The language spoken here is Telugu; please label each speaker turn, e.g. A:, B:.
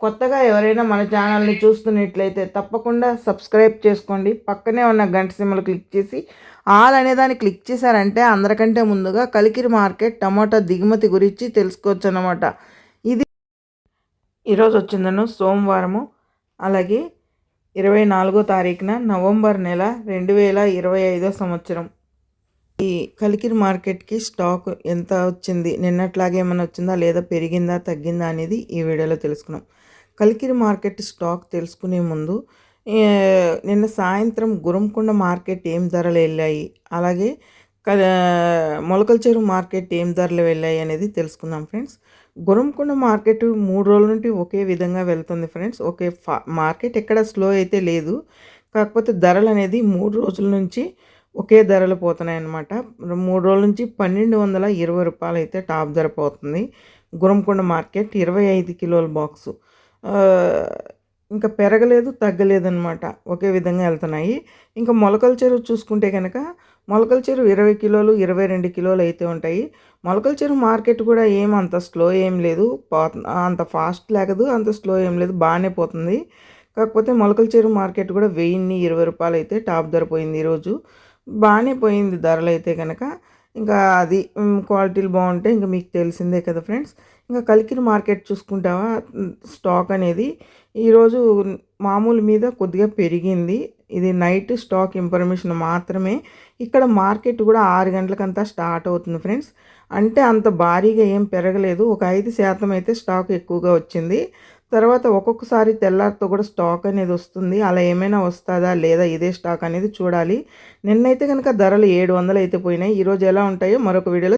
A: కొత్తగా ఎవరైనా మన ఛానల్ని చూస్తున్నట్లయితే తప్పకుండా సబ్స్క్రైబ్ చేసుకోండి. పక్కనే ఉన్న గంట సిమ్మలు క్లిక్ చేసి ఆల్ అనే దాన్ని క్లిక్ చేశారంటే అందరికంటే ముందుగా కలికిరి మార్కెట్ టమాటా దిగుమతి గురించి తెలుసుకోవచ్చు అన్నమాట ఇది ఈరోజు వచ్చిందను సోమవారము. అలాగే ఇరవై నాలుగో తారీఖున నవంబర్ నెల రెండు వేల ఇరవై ఐదో సంవత్సరం. ఈ కలికిరి మార్కెట్కి స్టాక్ ఎంత వచ్చింది నిన్నట్లాగే ఏమైనా వచ్చిందా లేదా పెరిగిందా తగ్గిందా అనేది ఈ వీడియోలో తెలుసుకున్నాం. కలికిరి మార్కెట్ స్టాక్ తెలుసుకునే ముందు నిన్న సాయంత్రం గురంకొండ మార్కెట్ ఏం ధరలు వెళ్ళాయి? అలాగే మొలకల చెరువు మార్కెట్ ఏం ధరలు వెళ్ళాయి అనేది తెలుసుకుందాం ఫ్రెండ్స్. గురంకొండ మార్కెట్ మూడు రోజుల నుండి ఒకే విధంగా వెళ్తుంది ఫ్రెండ్స్. ఒకే ఫా మార్కెట్ ఎక్కడ స్లో అయితే లేదు. కాకపోతే ధరలు అనేది మూడు రోజుల నుంచి ఒకే ధరలు పోతున్నాయి అన్నమాట. మూడు రోజుల నుంచి పన్నెండు వందల ఇరవై రూపాయలు అయితే టాప్ ధర పోతుంది. గురంకొండ మార్కెట్ ఇరవై ఐదు కిలోల బాక్సు. ఇంకా పెరగలేదు తగ్గలేదు అనమాట ఒకే విధంగా వెళ్తున్నాయి. ఇంకా మొలకల చెరువు చూసుకుంటే కనుక మొలకల చెరువు ఇరవై కిలోలు ఇరవై రెండు కిలోలు అయితే ఉంటాయి. మొలకల చెరువు మార్కెట్ కూడా ఏం అంత స్లో ఏం లేదు. అంత ఫాస్ట్ లేకదు అంత స్లో ఏం లేదు. బాగానే పోతుంది. కాకపోతే మొలకల చెరువు మార్కెట్ కూడా వెయ్యిన్ని ఇరవై రూపాయలు అయితే టాప్ ధర పోయింది ఈరోజు. బాగానే పోయింది ధరలు అయితే కనుక ఇంకా అది క్వాలిటీలు బాగుంటే ఇంకా మీకు తెలిసిందే కదా ఫ్రెండ్స్. ఇంకా కలికిరి మార్కెట్ చూసుకుంటావా స్టాక్ అనేది ఈరోజు మామూలు మీద కొద్దిగా పెరిగింది. ఇది నైట్ స్టాక్ ఇన్ఫర్మేషన్ మాత్రమే. ఇక్కడ మార్కెట్ కూడా ఆరు గంటలకంతా స్టార్ట్ అవుతుంది ఫ్రెండ్స్. అంటే అంత భారీగా ఏం పెరగలేదు. ఒక ఐదు శాతం అయితే స్టాక్ ఎక్కువగా వచ్చింది. తర్వాత ఒక్కొక్కసారి తెల్లారితో కూడా స్టాక్ అనేది వస్తుంది. అలా ఏమైనా వస్తుందా లేదా ఇదే స్టాక్ అనేది చూడాలి. నిన్నైతే కనుక ధరలు ఏడు వందలు అయితే పోయినాయి. ఈరోజు ఎలా ఉంటాయో మరొక వీడియోలో